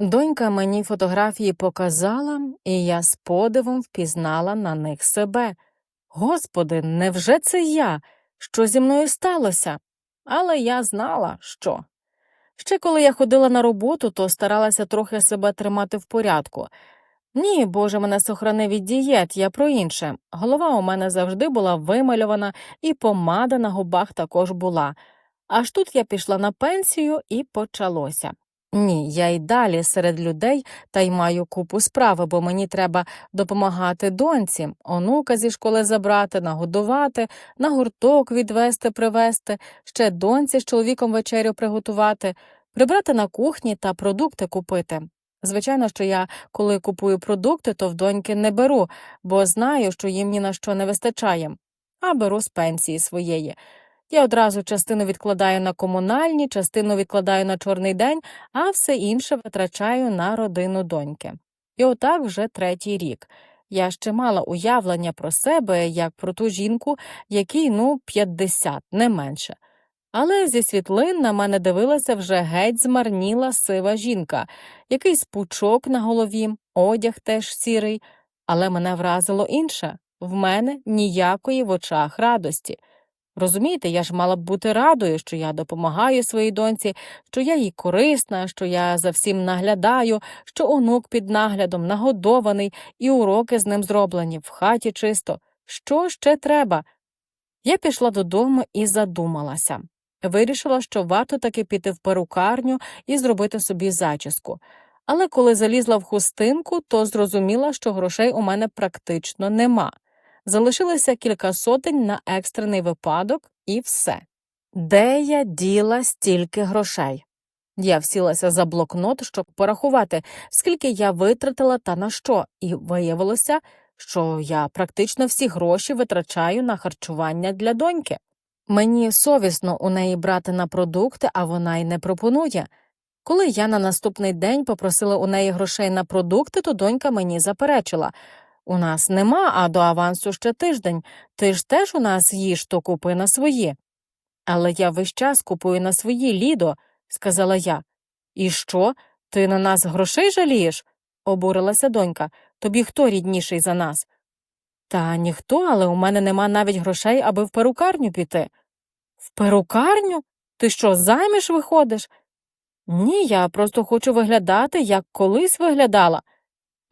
Донька мені фотографії показала, і я з подивом впізнала на них себе. Господи, невже це я? Що зі мною сталося? Але я знала, що. Ще коли я ходила на роботу, то старалася трохи себе тримати в порядку. Ні, Боже, мене сохрани від дієт, я про інше. Голова у мене завжди була вимальована, і помада на губах також була. Аж тут я пішла на пенсію і почалося. Ні, я й далі серед людей та й маю купу справи, бо мені треба допомагати доньці, онука зі школи забрати, нагодувати, на гурток відвести, привезти, ще доньці з чоловіком вечерю приготувати, прибрати на кухні та продукти купити. Звичайно, що я, коли купую продукти, то в доньки не беру, бо знаю, що їм ні на що не вистачає, а беру з пенсії своєї. Я одразу частину відкладаю на комунальні, частину відкладаю на чорний день, а все інше витрачаю на родину доньки. І отак вже третій рік. Я ще мала уявлення про себе як про ту жінку, якій ну 50, не менше. Але зі світлин на мене дивилася вже геть змарніла сива жінка, якийсь пучок на голові, одяг теж сірий, але мене вразило інше в мене ніякої в очах радості. Розумієте, я ж мала б бути радою, що я допомагаю своїй доньці, що я їй корисна, що я за всім наглядаю, що онук під наглядом нагодований і уроки з ним зроблені, в хаті чисто. Що ще треба? Я пішла додому і задумалася. Вирішила, що варто таки піти в перукарню і зробити собі зачіску. Але коли залізла в хустинку, то зрозуміла, що грошей у мене практично нема. Залишилося кілька сотень на екстрений випадок і все. Де я діла стільки грошей? Я всілася за блокнот, щоб порахувати, скільки я витратила та на що, і виявилося, що я практично всі гроші витрачаю на харчування для доньки. Мені совісно у неї брати на продукти, а вона й не пропонує. Коли я на наступний день попросила у неї грошей на продукти, то донька мені заперечила у нас нема, а до авансу ще тиждень. Ти ж теж у нас їж, то купи на свої. Але я весь час купую на свої, Лідо, сказала я. І що? Ти на нас грошей жалієш? обурилася донька. Тобі хто рідніший за нас? Та ніхто, але у мене нема навіть грошей, аби в перукарню піти. В перукарню? Ти що, заміж виходиш? Ні, я просто хочу виглядати, як колись виглядала.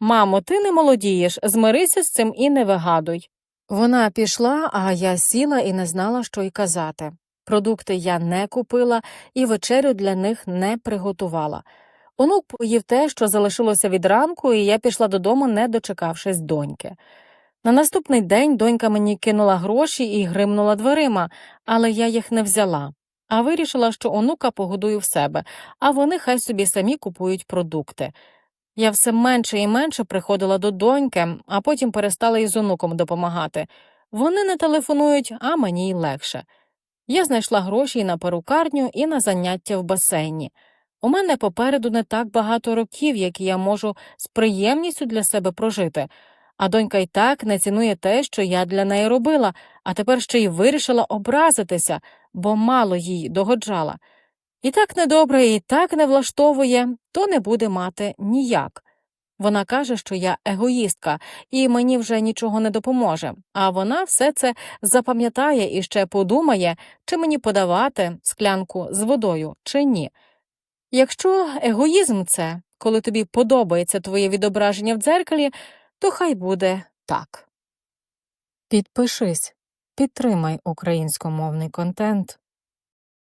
Мамо, ти не молодієш, змирися з цим і не вигадуй. Вона пішла, а я сіла і не знала, що й казати. Продукти я не купила і вечерю для них не приготувала. Онук поїв те, що залишилося від ранку, і я пішла додому, не дочекавшись доньки. На наступний день донька мені кинула гроші і гримнула дверима, але я їх не взяла, а вирішила, що онука погодую в себе, а вони хай собі самі купують продукти. Я все менше і менше приходила до доньки, а потім перестала із онуком допомагати. Вони не телефонують, а мені й легше. Я знайшла гроші і на перукарню, і на заняття в басейні. У мене попереду не так багато років, які я можу з приємністю для себе прожити, а донька й так не цінує те, що я для неї робила, а тепер ще й вирішила образитися, бо мало їй догоджала. І так недобре, і так не влаштовує, то не буде мати ніяк. Вона каже, що я егоїстка, і мені вже нічого не допоможе, а вона все це запам'ятає і ще подумає, чи мені подавати склянку з водою, чи ні. Якщо егоїзм це, коли тобі подобається твоє відображення в дзеркалі, то хай буде так. Підпишись, підтримай українськомовний контент.